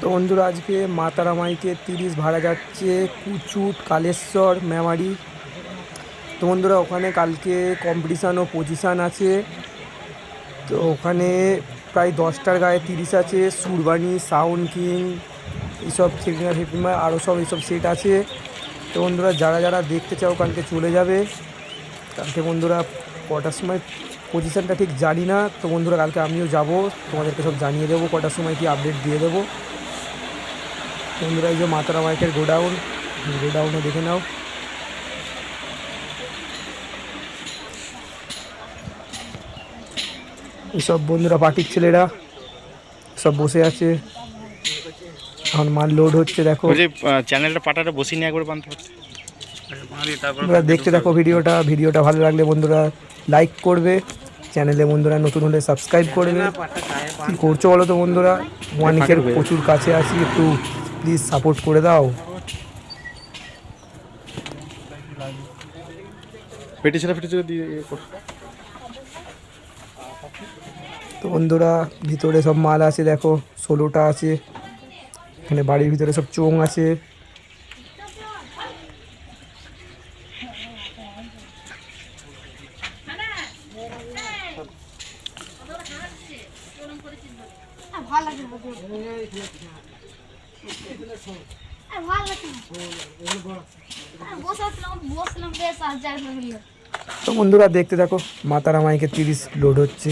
তো বন্ধুরা, আজকে মা তারা মাইকে তিরিশ ভাড়া যাচ্ছে কুচুট, কালেশ্বর, মেমারি। তো বন্ধুরা, ওখানে কালকে কম্পিটিশান ও পজিশান আছে। তো ওখানে প্রায় দশটার গায়ে তিরিশ আছে সুরবানি সাউন্ড কিং এইসব সেগনার হেপিমা আরও সব এইসব সেট আছে। তো বন্ধুরা, যারা যারা দেখতে চাও কালকে চলে যাবে। কালকে বন্ধুরা, কটার সময় পজিশানটা ঠিক জানি না। তো বন্ধুরা, কালকে আমিও যাব। তোমাদেরকে সব জানিয়ে দেবো, কটার সময় কি আপডেট দিয়ে দেবো। বন্ধুরা এই যে মাতারা মাইকের গোডাউন গোডাউনে দেখে নাও। এইসব বন্ধুরা পার্টির ছেলেরা সব বসে আছে। এখন মাল লোড হচ্ছে দেখো। চ্যানেলটা পাটাটা বসিয়ে নিয়ে একবার বানতে তোমরা দেখতে থাকো ভিডিওটা ভিডিওটা ভালো লাগলে বন্ধুরা লাইক করবে। চ্যানেলে বন্ধুরা নতুন হলে সাবস্ক্রাইব করবে। কি করছ বলো তো বন্ধুরা? ওয়ানিকের প্রচুর কাছে আছি একটু প্লিজ সাপোর্ট করে দাও পেটি ছেড়ে ফেটে ছেড়ে দিয়ে। তো বন্ধুরা ভিতরে সব মাল আছে দেখো ষোলোটা আছে এখানে বাড়ির ভিতরে সব চোং আছে ভালো লাগে তো বন্ধুরা দেখতে দেখো মাতারা মাইকে তিরিশ লোড হচ্ছে।